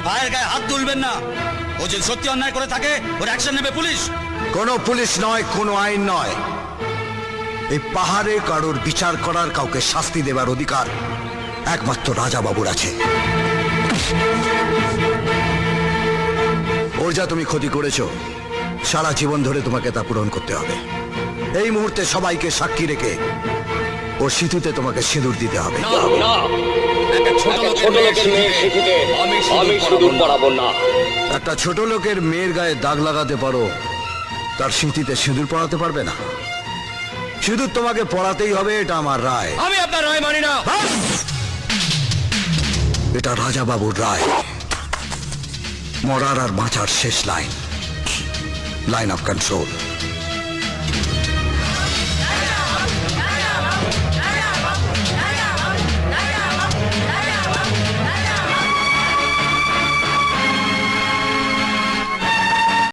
ভাইয়ের গায়ে হাত তুলবেন না। ও যদি সত্যি অন্যায় করে থাকে, ওর অ্যাকশন নেবে পুলিশ। কোনো পুলিশ নয়, কোনো আইন নয়। এই পাহাড়ে কারোর বিচার করার কাউকে শাস্তি দেবার অধিকার একমাত্র রাজা বাবুর আছে। ওর যা তুমি ক্ষতি করেছ। সারা জীবন ধরে তোমাকে তা পূরণ করতে হবে। এই মুহূর্তে সবাইকে সাক্ষী রেখে ওর সিঁথিতে তোমাকে সিঁদুর দিতে হবে। একটা ছোট লোকের মেয়ের সিঁথিতে আমি সিঁদুর পরাবো না। একটা ছোট লোকের মেয়ের গায়ে দাগ লাগাতে পারো তার সিঁথিতে সিঁদুর পড়াতে পারবে না। সিঁদুর তোমাকে পড়াতেই হবে এটা আমার রায়। আমি আপনার রায় মানি না। এটা রাজা বাবুর রায়। মরার আর বাঁচার শেষ লাইন। Line of control.